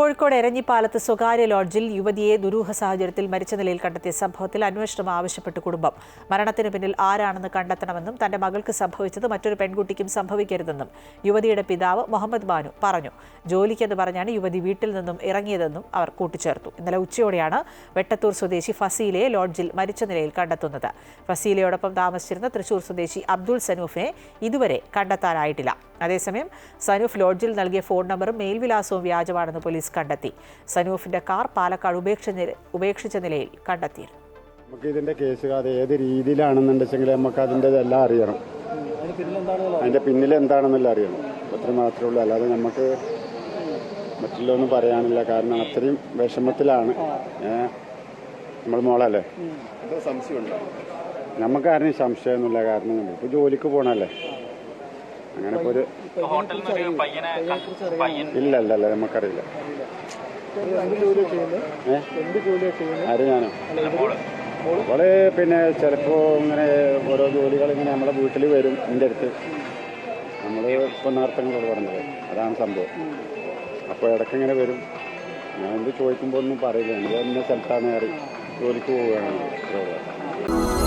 കോഴിക്കോട് എരഞ്ഞിപ്പാലത്ത് സ്വകാര്യ ലോഡ്ജിൽ യുവതിയെ ദുരൂഹ സാഹചര്യത്തിൽ മരിച്ച നിലയിൽ കണ്ടെത്തിയ സംഭവത്തിൽ അന്വേഷണം ആവശ്യപ്പെട്ട് കുടുംബം. മരണത്തിന് പിന്നിൽ ആരാണെന്ന് കണ്ടെത്തണമെന്നും തന്റെ മകൾക്ക് സംഭവിച്ചത് മറ്റൊരു പെൺകുട്ടിക്കും സംഭവിക്കരുതെന്നും യുവതിയുടെ പിതാവ് മുഹമ്മദ് ബാനു പറഞ്ഞു. ജോലിക്കെന്ന് പറഞ്ഞാണ് യുവതി വീട്ടിൽ നിന്നും ഇറങ്ങിയതെന്നും അവർ കൂട്ടിച്ചേർത്തു. ഇന്നലെ ഉച്ചയോടെയാണ് വെട്ടത്തൂർ സ്വദേശി ഫസീലയെ ലോഡ്ജിൽ മരിച്ച നിലയിൽ കണ്ടെത്തുന്നത്. ഫസീലയോടൊപ്പം താമസിച്ചിരുന്ന തൃശൂർ സ്വദേശി അബ്ദുൾ സനൂഫിനെ ഇതുവരെ കണ്ടെത്താനായിട്ടില്ല. അതേസമയം സനൂഫ് ലോഡ്ജിൽ നൽകിയ ഫോൺ നമ്പറും മേൽവിലാസവും വ്യാജമാണെന്ന് പോലീസ് കണ്ടെത്തി. സനൂഫിന്റെ കാർ പാലക്കാട് ഉപേക്ഷ ഉപേക്ഷിച്ച നിലയിൽ കണ്ടെത്തിയിരുന്നു. നമുക്ക് ഇതിന്റെ കേസ് അത് ഏത് രീതിയിലാണെന്നുണ്ടെങ്കിൽ നമുക്ക് അതിന്റെ എല്ലാം അറിയണം. അതിന്റെ പിന്നിൽ എന്താണെന്നെല്ലാം അറിയണം. അത്ര മാത്രമേ ഉള്ളൂ. അല്ലാതെ നമുക്ക് മറ്റുള്ളതൊന്നും പറയാനില്ല. കാരണം അത്രയും വിഷമത്തിലാണ്. നമ്മൾ മോളല്ലേ? നമുക്ക് ആരും സംശയമൊന്നുമില്ല കാരണം ഇപ്പൊ ജോലിക്ക് പോണല്ലേ? അങ്ങനെ ഇപ്പൊ ഒരു ഹോട്ടലിൽ ഒരു പയ്യനെ പയ്യൻ ഇല്ല ഇല്ല നമുക്കറിയില്ല. ആര് ഞാനോ? അവൾ പിന്നെ ചിലപ്പോ ഇങ്ങനെ ഓരോ ജോലികൾ ഇങ്ങനെ നമ്മളെ വീട്ടിൽ വരും എന്റെ അടുത്ത്. നമ്മൾ ഇപ്പം നേരത്തെ പറഞ്ഞത്. അതാണ് സംഭവം. അപ്പോൾ ഇടയ്ക്ക് ഇങ്ങനെ വരും. ഞാൻ എന്ത് ചോദിക്കുമ്പോൾ ഒന്നും പറയില്ല. എന്റെ എന്നെ സ്ഥലത്താണ് കയറി ജോലിക്ക് പോവുകയാണ്.